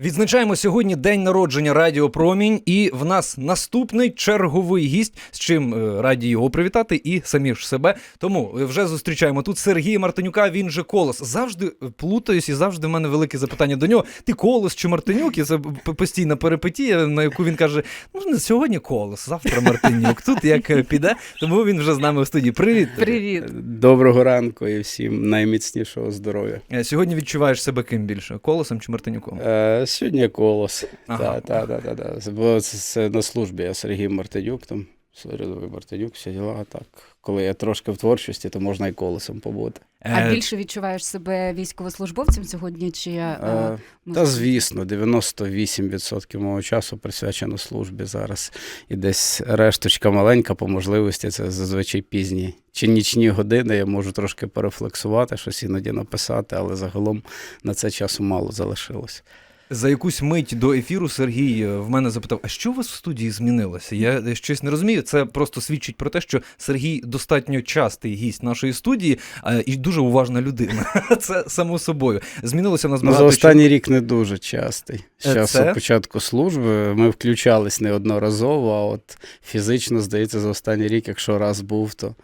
Відзначаємо сьогодні день народження Радіо Промінь, і в нас наступний черговий гість, з чим е, раді його привітати, і самі ж себе. Тому е, вже зустрічаємо тут Сергія Мартинюка. Він же колос. Завжди е, плутаюсь, і завжди в мене велике запитання до нього: ти колос чи Мартинюк? І це постійна перипетія, на яку він каже: ну не сьогодні колос, завтра Мартинюк. Тут як піде. Тому він вже з нами в студії. Привіт. Привіт. Доброго ранку і всім найміцнішого здоров'я. Сьогодні відчуваєш себе ким більше? Колосом чи Мартинюком? Сьогодні колос. Ага. Та, та, та, та, та. Бо це, це на службі. Я Сергій Мартинюк, там, Рядовий Мартинюк, всі діла. Так. Коли я трошки в творчості, то можна і колесом побути. А Е, більше відчуваєш себе військовослужбовцем сьогодні? Чи е, Е, та звісно, 98% мого часу присвячено службі зараз. І десь решточка маленька по можливості, це зазвичай пізні чи нічні години. Я можу трошки перефлексувати, щось іноді написати, але загалом на це часу мало залишилось. За якусь мить до ефіру Сергій е, в мене запитав: а що у вас в студії змінилося? Я е, щось не розумію. Це просто свідчить про те, що Сергій достатньо частий гість нашої студії е, і дуже уважна людина. Це само собою. Змінилося в нас Ну, за багато. останній рік не дуже частий. З Е, часу це? початку служби ми включались неодноразово, а от фізично, здається, за останній рік, якщо раз був, то.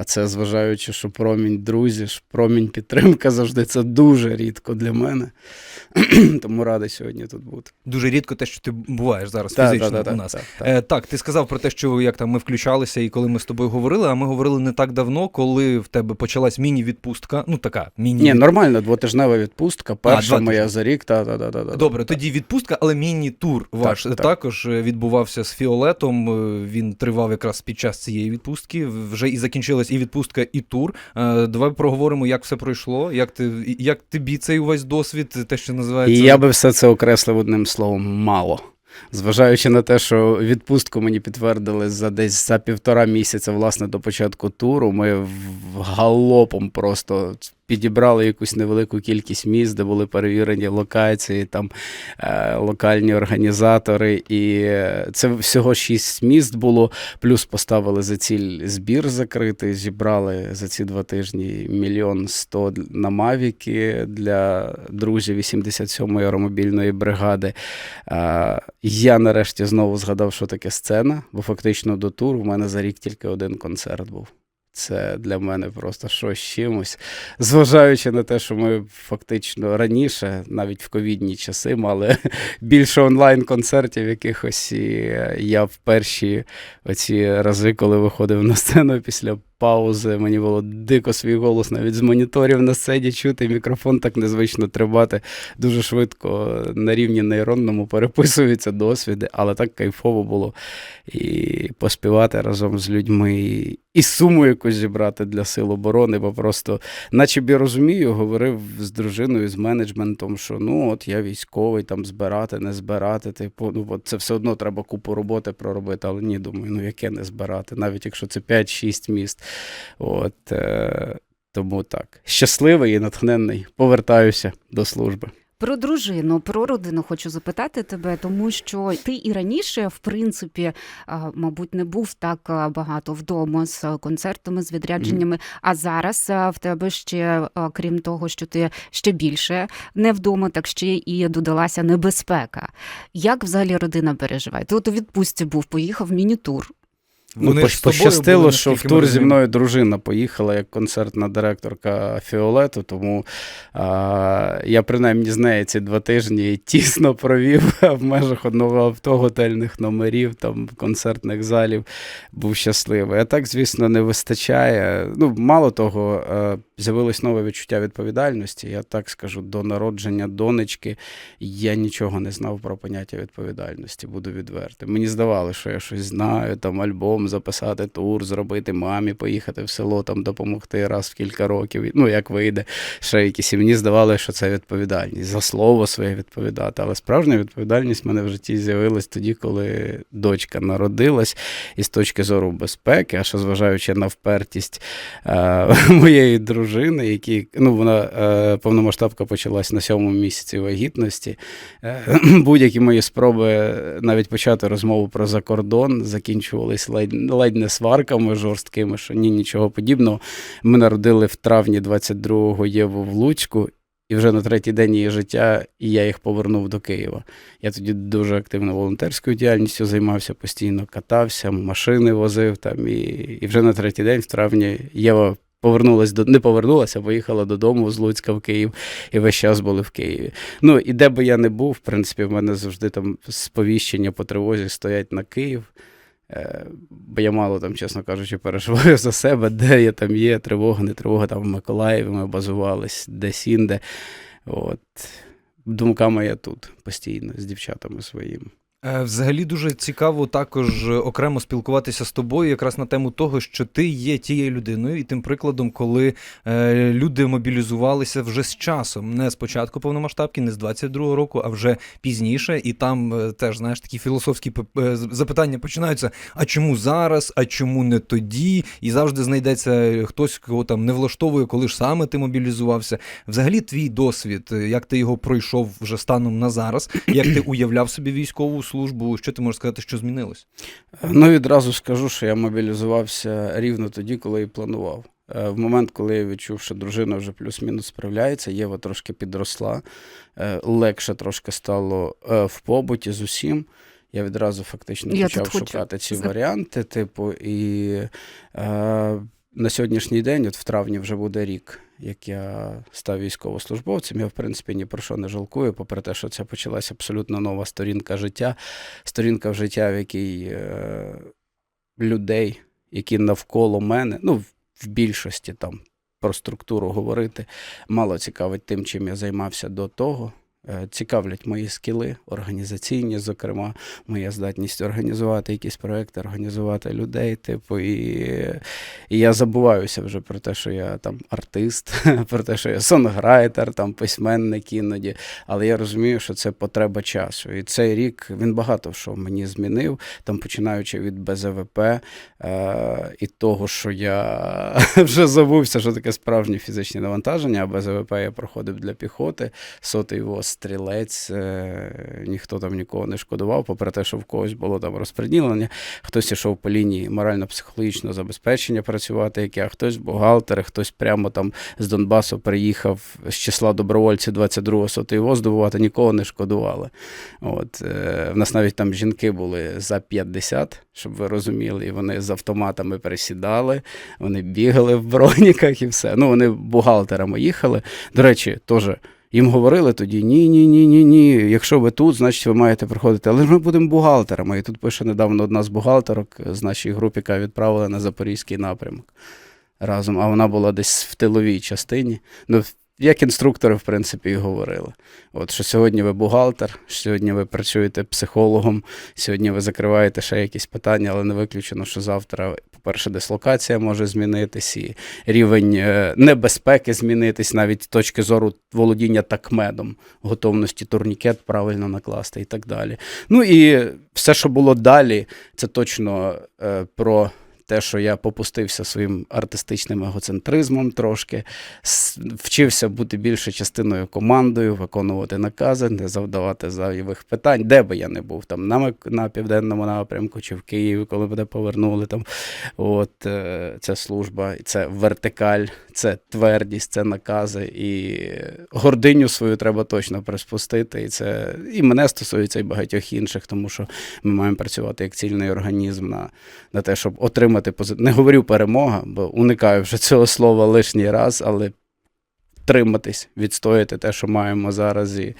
А це зважаючи, що промінь друзі, ж промінь підтримка завжди це дуже рідко для мене. Тому радий сьогодні тут бути. Дуже рідко те, що ти буваєш зараз Та, фізично та, та, у нас. та, та. Е, так, ти сказав про те, що як там ми включалися, і коли ми з тобою говорили, а ми говорили не так давно, коли в тебе почалась міні-відпустка. Ну така міні. Ні, нормально, двотижнева відпустка, перша два моя за рік. Та, та, та, та, та, Добре, та. тоді відпустка, але міні-тур ваш так. також е, відбувався з Фіолетом. Е, Він тривав якраз під час цієї відпустки. Вже і закінчилась і відпустка, і тур. Е, Давай проговоримо, як все пройшло, як ти як тобі цей увесь досвід, те, що називається. І я би все це окреслив одним словом мало. Зважаючи на те, що відпустку мені підтвердили за десь за півтора місяця, власне, до початку туру, ми галопом просто підібрали якусь невелику кількість міст, де були перевірені локації, там е, локальні організатори. І е, це всього шість міст було. Плюс поставили за ціль збір закритий, зібрали за ці два тижні мільйон сто на Мавіки для друзів 87-ї аеромобільної бригади. Я нарешті знову згадав, що таке сцена, бо фактично до туру в мене за рік тільки один концерт був. Це для мене просто щось чимось. Зважаючи на те, що ми фактично раніше, навіть в ковідні часи, мали більше онлайн-концертів якихось. І я в перші оці рази, коли виходив на сцену після паузи, мені було дико свій голос навіть з моніторів на сцені чути, мікрофон так незвично тримати. Дуже швидко на рівні нейронному переписуються досвіди, але так кайфово було і поспівати разом з людьми, і, і суму якусь зібрати для сил оборони, бо просто, наче б я розумію, говорив з дружиною, з менеджментом, що ну от я військовий, там збирати, не збирати. Типу, ну от це все одно треба купу роботи проробити. Але ні, думаю, ну яке не збирати, навіть якщо це 5-6 міст. От, е, тому так. Щасливий і натхненний. Повертаюся до служби. Про дружину, про родину хочу запитати тебе, тому що ти і раніше, в принципі, мабуть, не був так багато вдома з концертами, з відрядженнями. А зараз в тебе ще, крім того, що ти ще більше не вдома, так ще і додалася небезпека. Як взагалі родина переживає? Ти от у відпустці був, поїхав в міні-тур. Вони ну, з тобою пощастило, були, що в тур зі мною дружина поїхала як концертна директорка Фіолету, тому а, я принаймні з нею ці два тижні тісно провів в межах одного авто, готельних номерів, там концертних залів. Був щасливий. А так, звісно, не вистачає. Ну, мало того, е, з'явилось нове відчуття відповідальності. Я так скажу, до народження донечки я нічого не знав про поняття відповідальності, буду відвертим. Мені здавалося, що я щось знаю, там альбом записати, тур, зробити мамі, поїхати в село, там допомогти раз в кілька років. Ну, як вийде, ще якісь. І мені здавалося, що це відповідальність. За слово своє відповідати. Але справжня відповідальність в мене в житті з'явилась тоді, коли дочка народилась, і з точки зору безпеки, а що зважаючи на впертість е, моєї дружини, які ну вона е, повномасштабка почалась на сьомому місяці вагітності. Е, будь-які мої спроби навіть почати розмову про закордон закінчувались ледь, ледь не сварками жорсткими, що ні, нічого подібного. Ми народили в травні 22-го Єву в Луцьку. і вже на третій день її життя, і я їх повернув до Києва. Я тоді дуже активно волонтерською діяльністю займався, постійно катався, машини возив там. І, і вже на третій день, в травні, Єва повернулась до не повернулася, а поїхала додому з Луцька в Київ, і весь час були в Києві. Ну і де би я не був, в принципі, в мене завжди там сповіщення по тривозі стоять на Київ. Е, Бо я мало там, чесно кажучи, переживаю за себе, де я там є, тривога, не тривога, там в Миколаєві ми базувались, десь інде. От. Думками я тут постійно з дівчатами своїми. Е, Взагалі дуже цікаво також е, окремо спілкуватися з тобою, якраз на тему того, що ти є тією людиною, і тим прикладом, коли е, люди мобілізувалися вже з часом, не з початку повномасштабки, не з 22-го року, а вже пізніше. І там теж знаєш такі філософські запитання починаються: а чому зараз, а чому не тоді? І завжди знайдеться хтось, кого там не влаштовує, коли ж саме ти мобілізувався. Взагалі, твій досвід, як ти його пройшов вже станом на зараз, як ти уявляв собі військову службу, що ти можеш сказати, що змінилось? Ну, відразу скажу, що я мобілізувався рівно тоді, коли і планував. Е, В момент, коли я відчув, що дружина вже плюс-мінус справляється, Єва трошки підросла, е, легше трошки стало е, в побуті з усім. Я відразу фактично Я почав тут хочу шукати ці зап- варіанти. Типу, і е, на сьогоднішній день, от в травні, вже буде рік, як я став військовослужбовцем. Я, в принципі, ні про що не жалкую, попри те, що це почалася абсолютно нова сторінка життя, сторінка в життя, в якій е, людей, які навколо мене, ну, в більшості там про структуру говорити, мало цікавить тим, чим я займався до того. Е, Цікавлять мої скіли, організаційні, зокрема, моя здатність організувати якісь проекти, організувати людей. Типу, і, і я забуваюся вже про те, що я там артист, про те, що я сонграйтер, там письменник іноді. Але я розумію, що це потреба часу. І цей рік він багато що мені змінив, там починаючи від БЗВП е, і того, що я вже забувся, що таке справжнє фізичне навантаження, а БЗВП я проходив для піхоти, сотий воз, стрілець, е, ніхто там нікого не шкодував, попри те, що в когось було там розподілення, хтось ішов по лінії морально-психологічного забезпечення працювати, як я, хтось бухгалтер, хтось прямо там з Донбасу приїхав з числа добровольців 22-го сотий воз добувати, нікого не шкодували. От, е, в нас навіть там жінки були за 50, щоб ви розуміли, і вони з автоматами присідали, вони бігали в броніках і все. Ну, вони бухгалтерами їхали. До речі, теж. Їм говорили тоді: ні, ні, ні, ні, ні. Якщо ви тут, значить ви маєте приходити. Але ми будемо бухгалтерами. І тут пише недавно одна з бухгалтерок з нашій групі, яка відправила на запорізький напрямок разом. А вона була десь в тиловій частині. Ну, як інструктори, в принципі, і говорили. От що сьогодні ви бухгалтер, сьогодні ви працюєте психологом, сьогодні ви закриваєте ще якісь питання, але не виключено, що завтра, по-перше, дислокація може змінитись, і рівень е, небезпеки змінитись, навіть з точки зору володіння такмедом, готовності турнікет правильно накласти і так далі. Ну і все, що було далі, це точно е, про. Те, що я попустився своїм артистичним егоцентризмом трошки, вчився бути більше частиною командою, виконувати накази, не завдавати зайвих питань, де би я не був, там на, на південному напрямку чи в Києві, коли мене повернули. Там, от, е, це служба, це вертикаль, це твердість, це накази. І гординю свою треба точно приспустити. І це і мене стосується, і багатьох інших, тому що ми маємо працювати як цільний організм на, на те, щоб отримати позитив. Не говорю перемога, бо уникаю вже цього слова лишній раз, але триматись, відстояти те, що маємо зараз, і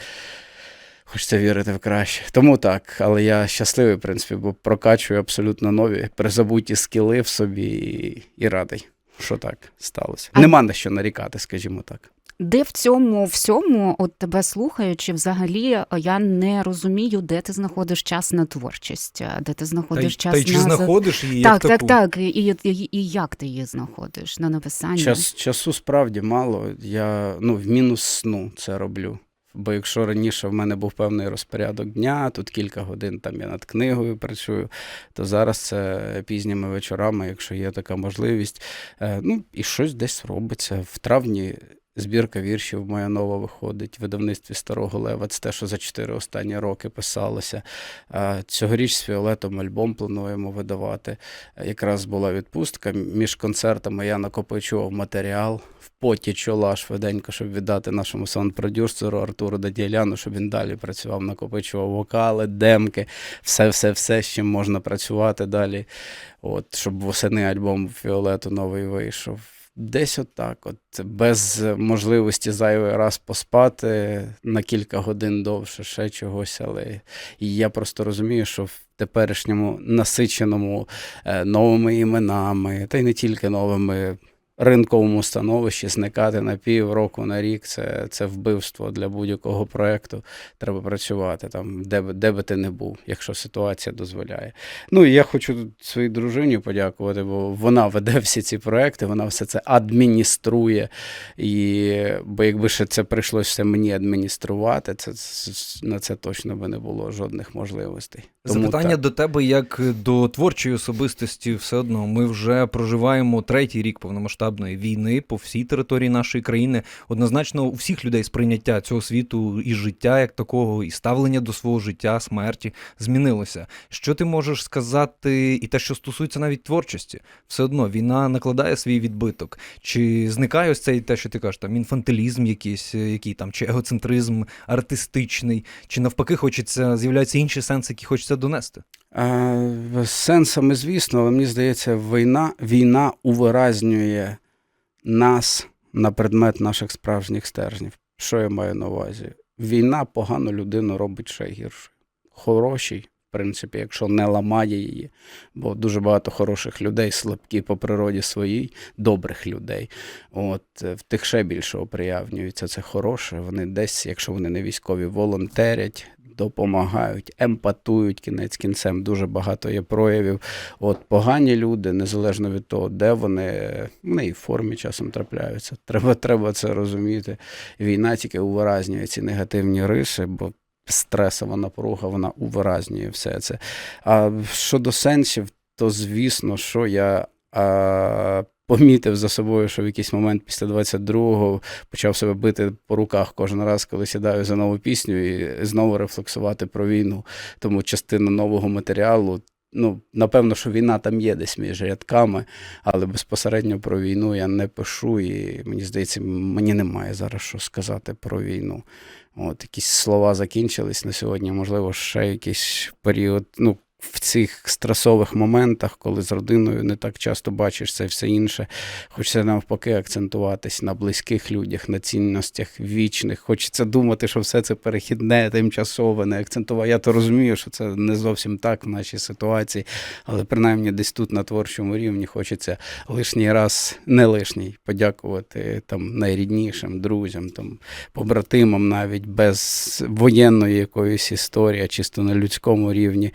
хочеться вірити в краще. Тому так, але я щасливий, в принципі, бо прокачую абсолютно нові призабуті скіли в собі і, і радий, що так сталося. Нема на що нарікати, скажімо так. Де в цьому всьому, от тебе слухаючи, взагалі я не розумію, де ти знаходиш час на творчість, де ти Та знаходиш час та й чи на за- знаходиш її так, як так, таку? так. І, і, і як ти її знаходиш на написання? Час, часу справді мало. Я ну, в мінус сну це роблю. Бо якщо раніше в мене був певний розпорядок дня, тут кілька годин там я над книгою працюю, то зараз це пізніми вечорами, якщо є така можливість. Е, ну і щось десь робиться. В травні Збірка віршів моя нова виходить в видавництві Старого Лева. Це те, що за чотири останні роки писалося. Цьогоріч з Фіолетом альбом плануємо видавати. Якраз була відпустка. Між концертами я накопичував матеріал в поті чола швиденько, щоб віддати нашому саунд-продюсеру Артуру Даділяну, щоб він далі працював, накопичував вокали, демки, все, все, все, з чим можна працювати далі. От, щоб восени альбом Фіолету новий вийшов. Десь отак, от без можливості зайвий раз поспати на кілька годин довше, ще чогось. Але я просто розумію, що в теперішньому насиченому е, новими іменами, та й не тільки новими ринковому становищі зникати на пів року на рік це, це вбивство для будь-якого проєкту. Треба працювати там, де, би- де би ти не був, якщо ситуація дозволяє. Ну і я хочу своїй дружині подякувати, бо вона веде всі ці проекти, вона все це адмініструє. І, бо якби ще це прийшлося мені адмініструвати, це, на це точно би не було жодних можливостей. Тому Запитання так. до тебе як до творчої особистості, все одно. Ми вже проживаємо третій рік повномасштабної війни по всій території нашої країни. Однозначно, у всіх людей сприйняття цього світу і життя як такого, і ставлення до свого життя, смерті змінилося. Що ти можеш сказати, і те, що стосується навіть творчості, все одно війна накладає свій відбиток. Чи зникає ось цей те, що ти кажеш, там інфантилізм якийсь, е, який там, чи егоцентризм артистичний, чи навпаки, хочеться з'являються інші сенси, які хочеться донести. Е, сенсами, звісно, але мені здається, війна, війна увиразнює нас на предмет наших справжніх стержнів. Що я маю на увазі? Війна погану людину робить ще гірше. Хорошій, в принципі, якщо не ламає її, бо дуже багато хороших людей, слабкі по природі своїй, добрих людей. От е, в тих ще більше оприявнюється це хороше. Вони десь, якщо вони не військові, волонтерять. Допомагають, емпатують кінець кінцем. Дуже багато є проявів. От погані люди, незалежно від того, де вони, вони і в формі часом трапляються. Треба, треба це розуміти. Війна тільки увиразнює ці негативні риси, бо стресова напруга, вона увиразнює все це. А щодо сенсів, то звісно, що я. А, Помітив за собою, що в якийсь момент після 22-го почав себе бити по руках кожен раз, коли сідаю за нову пісню, і знову рефлексувати про війну. Тому частина нового матеріалу. Ну, напевно, що війна там є десь між рядками, але безпосередньо про війну я не пишу, і мені здається, мені немає зараз що сказати про війну. От якісь слова закінчились на сьогодні. Можливо, ще якийсь період. Ну, в цих стресових моментах, коли з родиною не так часто бачиш це все інше, хочеться навпаки акцентуватись на близьких людях, на цінностях вічних. Хочеться думати, що все це перехідне, тимчасове, не акцентувати. Я то розумію, що це не зовсім так в нашій ситуації, але принаймні десь тут на творчому рівні хочеться лишній раз, не лишній, подякувати там найріднішим друзям, там побратимам, навіть без воєнної якоїсь історії, чисто на людському рівні.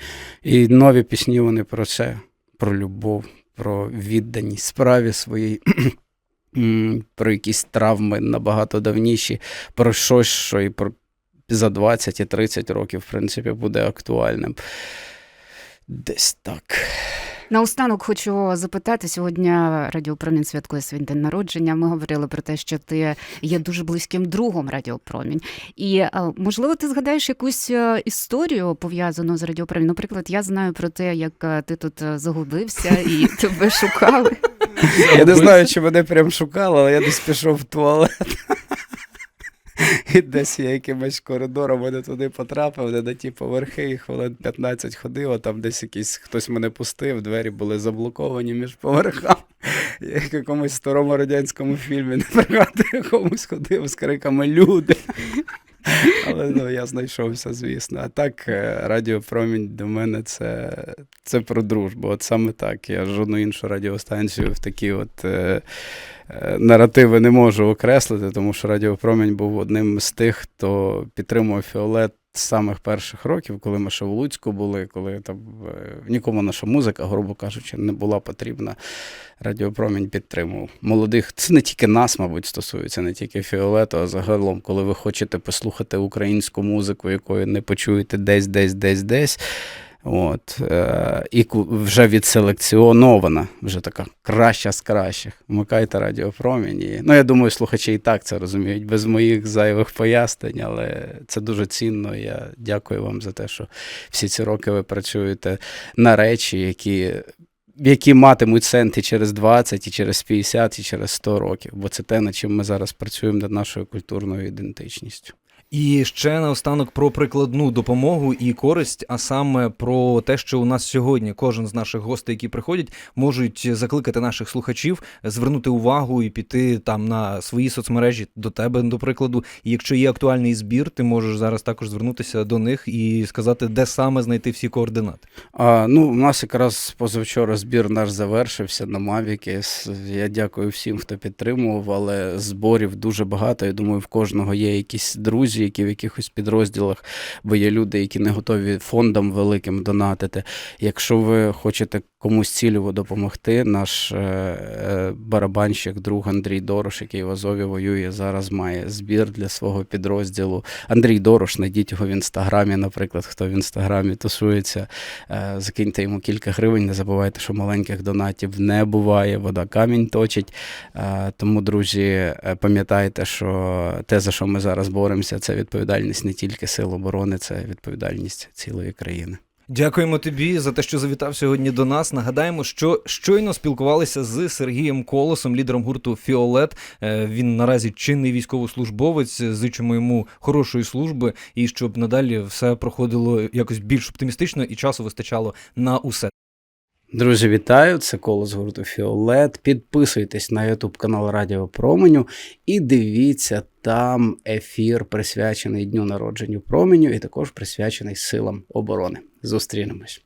І нові пісні вони про це, про любов, про відданість справі своїй, про якісь травми набагато давніші, про щось, що і про за 20 і 30 років, в принципі, буде актуальним. Десь так. Наостанок хочу запитати сьогодні. Радіопромінь святкує свій день народження. Ми говорили про те, що ти є дуже близьким другом Радіопромінь. І е, можливо, ти згадаєш якусь е, історію пов'язану з Радіопромінь. Наприклад, я знаю про те, як е, ти тут загубився і тебе шукали. Я не знаю, чи мене прям шукали, але я десь пішов в туалет. І десь я якимось коридором мене туди потрапив, де на ті поверхи, і хвилин 15 ходив, а там десь якийсь хтось мене пустив, двері були заблоковані між поверхами. Я в якомусь старому радянському фільмі не пригадую, якомусь ходив з криками люди. Але ну, я знайшовся, звісно. А так, е, радіопромінь до мене це, це про дружбу. От саме так. Я жодну іншу радіостанцію в такі от е, е, наративи не можу окреслити, тому що Радіопромінь був одним з тих, хто підтримував Фіолет з самих перших років, коли ми ще в Луцьку були, коли там е, нікому наша музика, грубо кажучи, не була потрібна. Радіопромінь підтримував. Молодих, це не тільки нас, мабуть, стосується, не тільки Фіолету, а загалом, коли ви хочете послухати українську музику, якої не почуєте десь, десь, десь, десь. От, е, і вже відселекціонована, вже така краща з кращих. Вмикайте радіопромінь. Ну, я думаю, слухачі і так це розуміють, без моїх зайвих пояснень, але це дуже цінно. Я дякую вам за те, що всі ці роки ви працюєте на речі, які. Які матимуть сенс і через 20, і через 50, і через 100 років, бо це те, над чим ми зараз працюємо над нашою культурною ідентичністю. І ще наостанок про прикладну допомогу і користь, а саме про те, що у нас сьогодні кожен з наших гостей, які приходять, можуть закликати наших слухачів звернути увагу і піти там на свої соцмережі до тебе, до прикладу. І якщо є актуальний збір, ти можеш зараз також звернутися до них і сказати, де саме знайти всі координати. А, ну, у нас якраз позавчора збір наш завершився на Мавіки. Я дякую всім, хто підтримував, але зборів дуже багато. Я думаю, в кожного є якісь друзі, які в якихось підрозділах, бо є люди, які не готові фондам великим донатити. Якщо ви хочете комусь цільово допомогти, наш е, е, барабанщик, друг Андрій Дорош, який в Азові воює, зараз має збір для свого підрозділу. Андрій Дорош, знайдіть його в інстаграмі, наприклад, хто в інстаграмі тусується. Е, Закиньте йому кілька гривень. Не забувайте, що маленьких донатів не буває, вода камінь точить. Тому, друзі, пам'ятайте, що те, за що ми зараз боремося, це відповідальність не тільки сил оборони, це відповідальність цілої країни. Dякуємо тобі за те, що завітав сьогодні до нас. Нагадаємо, що щойно спілкувалися з Сергієм Колосом, лідером гурту Фіолет. Е, Він наразі чинний військовослужбовець. Зичимо йому хорошої служби і щоб надалі все проходило якось більш оптимістично і часу вистачало на усе. Друзі, вітаю! Це коло з гурту Фіолет. Підписуйтесь на YouTube канал Радіо Променю і дивіться там ефір, присвячений дню народженню променю, і також присвячений силам оборони. Зустрінемось.